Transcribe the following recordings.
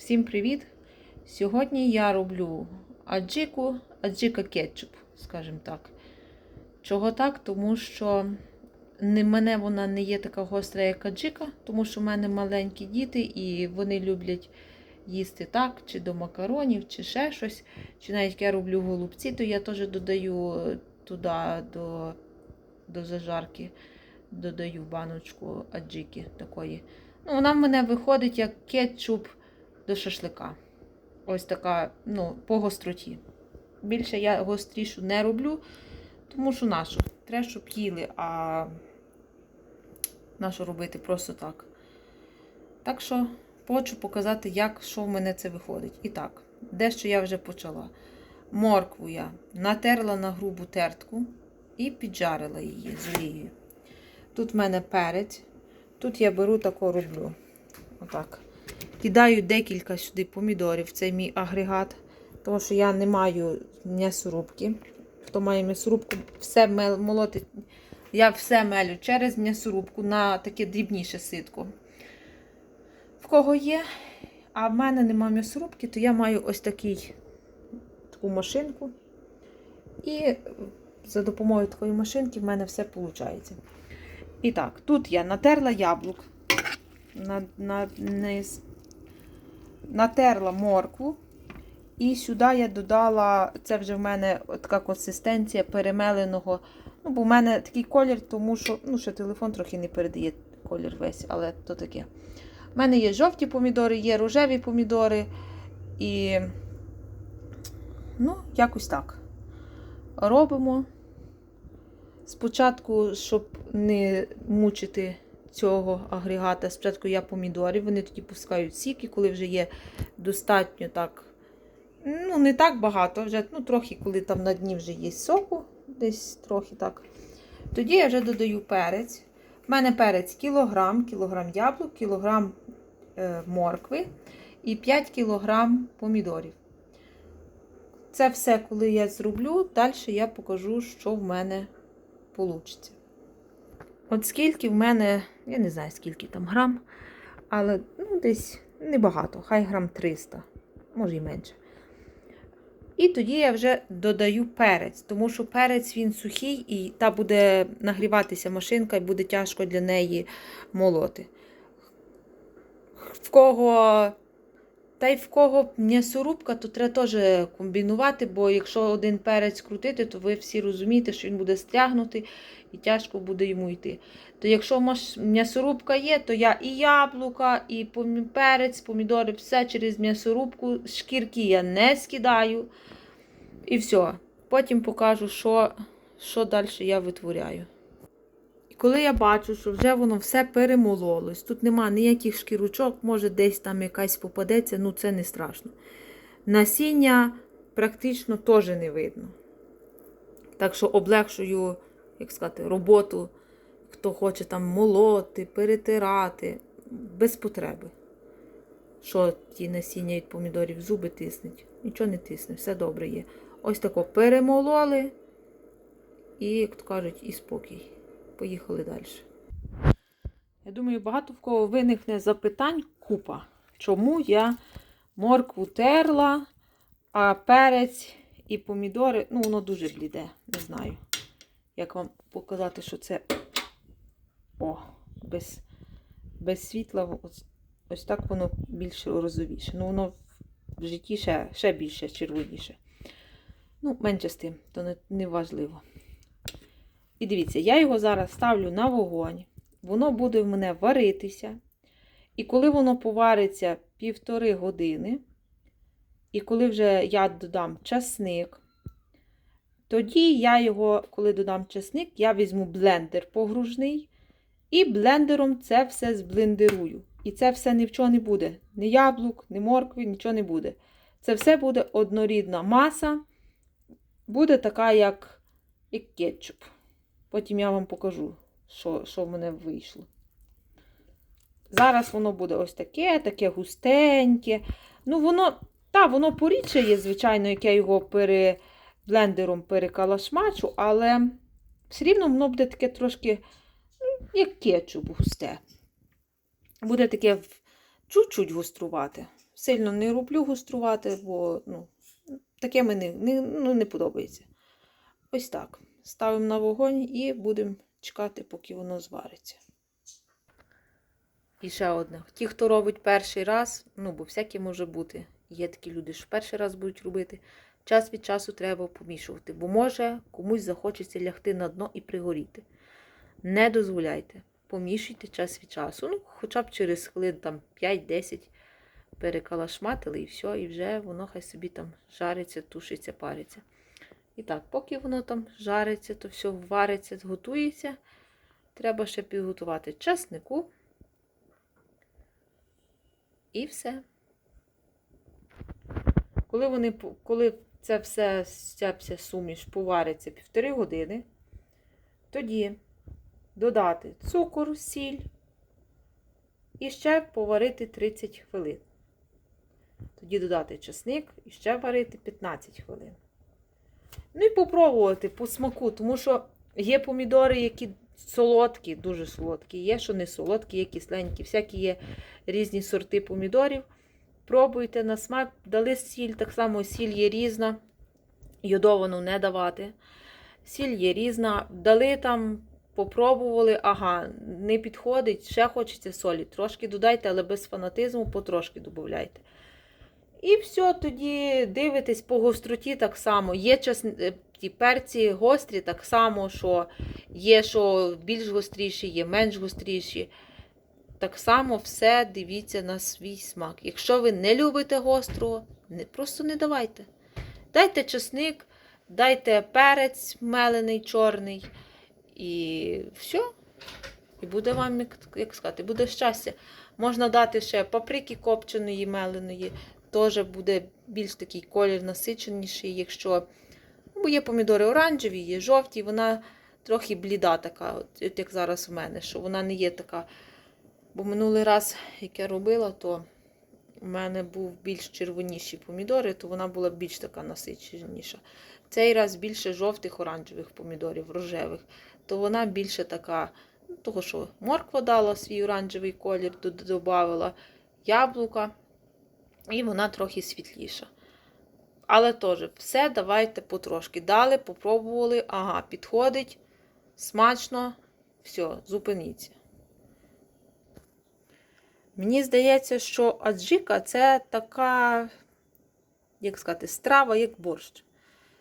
Всім привіт! Сьогодні я роблю аджику, аджика кетчуп, скажімо так. Чого так? Тому що не, мене вона не є така гостра, як аджика, тому що в мене маленькі діти і вони люблять їсти так, чи до макаронів, чи ще щось. Чи навіть як я роблю голубці, то я теж додаю туди до, до зажарки, додаю баночку аджики такої. Ну, вона в мене виходить як кетчуп до шашлика. Ось така, ну, по гостроті. Більше я гострішу не роблю, тому що нашу. Треба, щоб їли, а нашу робити просто так. Так що хочу показати, як, що в мене це виходить. І так, дещо я вже почала. Моркву я натерла на грубу тертку і піджарила її з олією. Тут в мене перець. Тут я беру тако роблю. Отак. Кидаю декілька сюди помідорів, це мій агрегат, тому що я не маю м'ясорубки. Хто має м'ясорубку, все молоти, я все мелю через м'ясорубку на таке дрібніше ситко. В кого є, а в мене немає м'ясорубки, то я маю ось такий, таку машинку. І за допомогою такої машинки в мене все виходить. І так, тут я натерла яблук, на, на, низ, натерла моркву. І сюди я додала, це вже в мене така консистенція перемеленого. Ну, бо в мене такий колір, тому що ну, ще телефон трохи не передає колір весь, але то таке. У мене є жовті помідори, є рожеві помідори. І, ну, якось так. Робимо. Спочатку, щоб не мучити цього агрегата, спочатку я помідори, вони тоді пускають сік, і коли вже є достатньо так, ну, не так багато, вже ну, трохи, коли там на дні вже є соку, десь трохи так. Тоді я вже додаю перець. У мене перець кілограм, кілограм яблук, кілограм е, моркви і 5 кілограм помідорів. Це все, коли я зроблю, далі я покажу, що в мене получиться. От скільки в мене, я не знаю, скільки там грам, але ну, десь небагато, хай грам 300, може і менше. І тоді я вже додаю перець, тому що перець він сухий і та буде нагріватися машинка, і буде тяжко для неї молоти. В кого та й в кого м'ясорубка, то треба теж комбінувати, бо якщо один перець крутити, то ви всі розумієте, що він буде стрягнути і тяжко буде йому йти. То якщо м'ясорубка є, то я і яблука, і перець, помідори, все через м'ясорубку. Шкірки я не скидаю. І все. Потім покажу, що, що далі я витворяю. Коли я бачу, що вже воно все перемололось, тут нема ніяких шкірочок, може десь там якась попадеться, ну це не страшно. Насіння практично теж не видно. Так що облегшую, як сказати, роботу, хто хоче там молоти, перетирати, без потреби. Що ті насіння від помідорів зуби тиснуть. Нічого не тисне, все добре є. Ось тако перемололи і, як то кажуть, і спокій. Поїхали далі. Я думаю, багато в кого виникне запитань купа. Чому я моркву терла, а перець і помідори, ну, воно дуже бліде, не знаю. Як вам показати, що це о, без без світла, ось, ось так воно більш розовіше. Ну, воно в житті ще, ще більше червоніше. Ну, менше з тим, то не, не важливо. І дивіться, я його зараз ставлю на вогонь. Воно буде в мене варитися. І коли воно повариться півтори години, і коли вже я додам часник, тоді я його, коли додам часник, я візьму блендер погружний. І блендером це все зблендерую. І це все ні в чого не буде. Ні яблук, ні моркви, нічого не буде. Це все буде однорідна маса. Буде така, як, як кетчуп. Потім я вам покажу, що що в мене вийшло. Зараз воно буде ось таке, таке густеньке. Ну, воно, та, воно порідше є, звичайно, як я його пере, блендером перекалашмачу, але все рівно воно буде таке трошки, ну, як кетчуп густе. Буде таке чуть-чуть гострувати. сильно не роблю гострувати, бо ну, таке мені не, ну, не подобається. Ось так. Ставимо на вогонь і будемо чекати, поки воно звариться. І ще одне. Ті, хто робить перший раз, ну, бо всяке може бути. Є такі люди, що перший раз будуть робити. Час від часу треба помішувати, бо може комусь захочеться лягти на дно і пригоріти. Не дозволяйте. Помішуйте час від часу. Ну, хоча б через хвилин там 5-10 перекалашматили і все, і вже воно хай собі там жариться, тушиться, париться. І так, поки воно там жариться, то все вариться, готується. Треба ще підготувати часнику. І все. Коли вони, коли це все, ця вся суміш повариться півтори години, тоді додати цукор, сіль і ще поварити 30 хвилин. Тоді додати чесник і ще варити 15 хвилин. Ну і попробувати по смаку, тому що є помідори, які солодкі, дуже солодкі, є, що не солодкі, є кисленькі, всякі є різні сорти помідорів. Пробуйте на смак, дали сіль, так само сіль є різна, йодовану не давати. Сіль є різна, дали там, попробували, ага, не підходить, ще хочеться солі. Трошки додайте, але без фанатизму, потрошки додайте. І все, тоді дивитесь по гостроті так само. Є час, е, ті перці гострі, так само, що є, що більш гостріші, є менш гостріші. Так само все дивіться на свій смак. Якщо ви не любите гострого, не, просто не давайте. Дайте чесник, дайте перець мелений, чорний, і все. І буде вам, як, сказати, буде щастя. Можна дати ще паприки копченої, меленої, теж буде більш такий колір насиченіший, якщо. ну, Бо є помідори оранжеві, є жовті, вона трохи бліда така, от, як зараз у мене, що вона не є така. Бо минулий раз, як я робила, то у мене був більш червоніші помідори, то вона була більш така насиченіша. Цей раз більше жовтих оранжевих помідорів, рожевих, то вона більше така, ну, того що морква дала свій оранжевий колір, додавала яблука, і вона трохи світліша. Але теж все давайте потрошки. Дали, попробували, ага, підходить, смачно, все, зупиніться. Мені здається, що аджика це така, як сказати, страва, як борщ.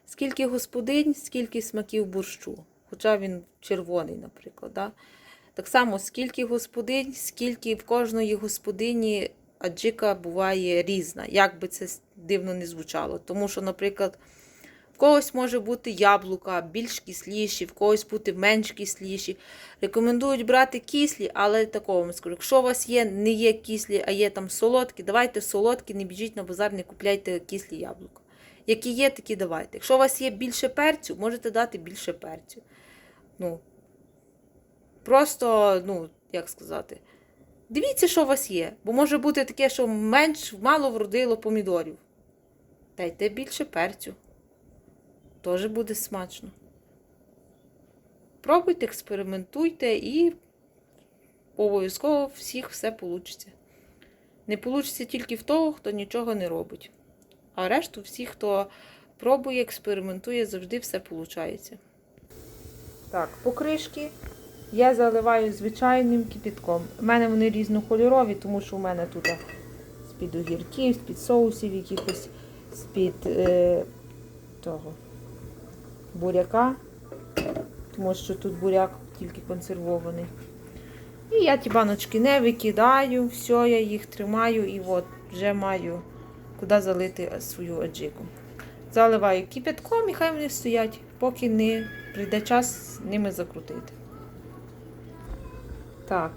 Скільки господинь, скільки смаків борщу. Хоча він червоний, наприклад. Да? Так само, скільки господинь, скільки в кожної господині аджика буває різна, як би це дивно не звучало. Тому що, наприклад, в когось може бути яблука більш кисліші, в когось бути менш кисліші. Рекомендують брати кислі, але такого вам скажу. Якщо у вас є, не є кислі, а є там солодкі, давайте солодкі, не біжіть на базар, не купляйте кислі яблука. Які є, такі давайте. Якщо у вас є більше перцю, можете дати більше перцю. Ну, Просто, ну, як сказати, дивіться, що у вас є. Бо може бути таке, що менш мало вродило помідорів. Дайте більше перцю. Теж буде смачно. Пробуйте, експериментуйте і обов'язково всіх все вийде. Не вийде тільки в того, хто нічого не робить. А решту всі, хто пробує, експериментує, завжди все виходить. Так, покришки я заливаю звичайним кипятком. У мене вони різнокольорові, тому що у мене тут з-під огірків, з-під соусів якихось, з-під е, того буряка, тому що тут буряк тільки консервований. І я ті баночки не викидаю, все, я їх тримаю і от вже маю куди залити свою аджику. Заливаю кипятком і хай вони стоять, поки не прийде час ними закрутити. Так,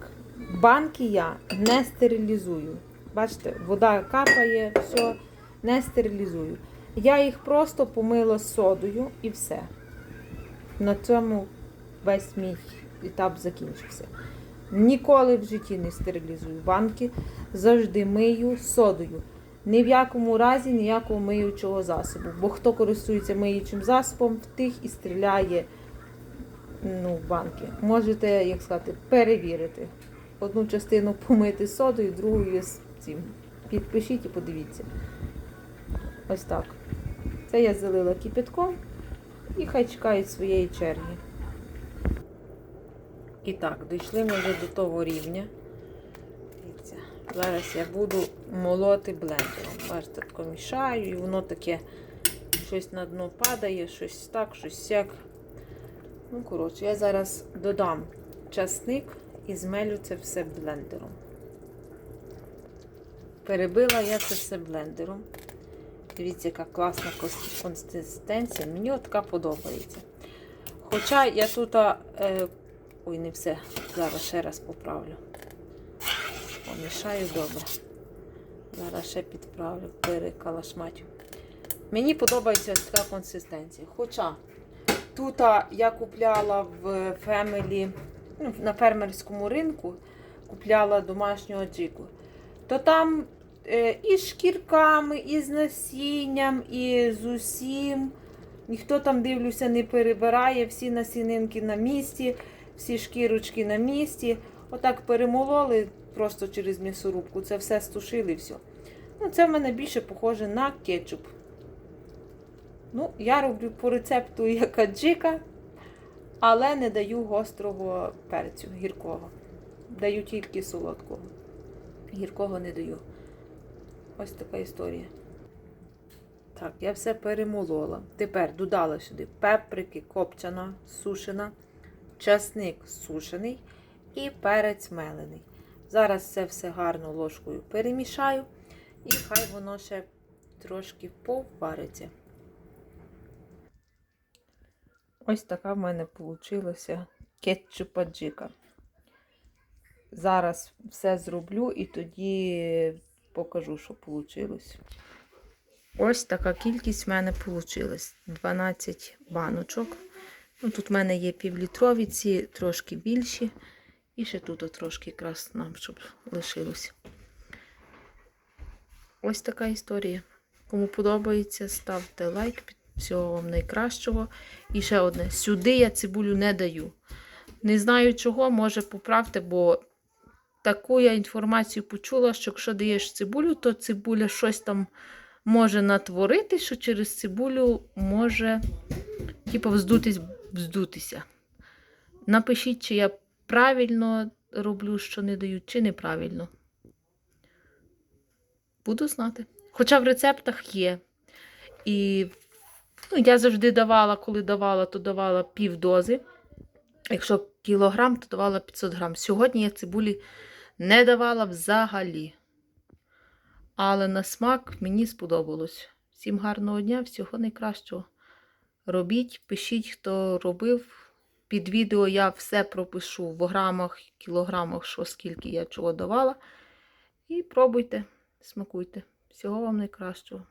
банки я не стерилізую. Бачите, вода капає, все, не стерилізую. Я їх просто помила содою і все. На цьому весь мій етап закінчився. Ніколи в житті не стерилізую банки, завжди мию содою. Ні в якому разі ніякого миючого засобу. Бо хто користується миючим засобом, в тих і стріляє ну, банки. Можете, як сказати, перевірити. Одну частину помити содою, другою з цим Підпишіть і подивіться. Ось так. Це я залила кипятком і хай чекають своєї черги. І так, дійшли ми вже до того рівня. Зараз я буду молоти блендером. Бачите, тако мішаю, і воно таке щось на дно падає, щось так, щось сяк. Ну, коротше, я зараз додам часник і змелю це все блендером. Перебила я це все блендером. Дивіться, яка класна консистенція. Мені така подобається. Хоча я тут. Е, ой, не все. Зараз ще раз поправлю. Помішаю добре. Зараз ще підправлю, перекалашматю. Мені подобається така консистенція. Хоча тут я купляла в фемелі, ну, на фермерському ринку, купляла домашнього джику, то там е, і з шкірками, і з насінням, і з усім. Ніхто там, дивлюся, не перебирає, всі насінинки на місці, всі шкірочки на місці. Отак перемололи просто через м'ясорубку. Це все стушили все. Ну, це в мене більше похоже на кетчуп. Ну, я роблю по рецепту як аджика, але не даю гострого перцю, гіркого. Даю тільки солодкого. Гіркого не даю. Ось така історія. Так, я все перемолола. Тепер додала сюди пеприки, копчена, сушена, часник сушений і перець мелений. Зараз це все гарно ложкою перемішаю і хай воно ще трошки повариться. Ось така в мене вийшла кетчупа джика. Зараз все зроблю і тоді покажу, що вийшло. Ось така кількість в мене вийшла. 12 баночок. Ну, тут в мене є півлітрові, ці трошки більші. І ще тут от трошки якраз нам, щоб лишилося. Ось така історія. Кому подобається, ставте лайк. Всього вам найкращого. І ще одне: сюди я цибулю не даю. Не знаю чого, може поправте, бо таку я інформацію почула, що якщо даєш цибулю, то цибуля щось там може натворити, що через цибулю може типу, вздутись, вздутися. Напишіть, чи я правильно роблю, що не дають, чи неправильно. Буду знати. Хоча в рецептах є. І ну, я завжди давала, коли давала, то давала пів дози. Якщо кілограм, то давала 500 грам. Сьогодні я цибулі не давала взагалі. Але на смак мені сподобалось. Всім гарного дня, всього найкращого. Робіть, пишіть, хто робив. Під відео я все пропишу в грамах, кілограмах, що скільки я чого давала. І пробуйте, смакуйте. Всього вам найкращого.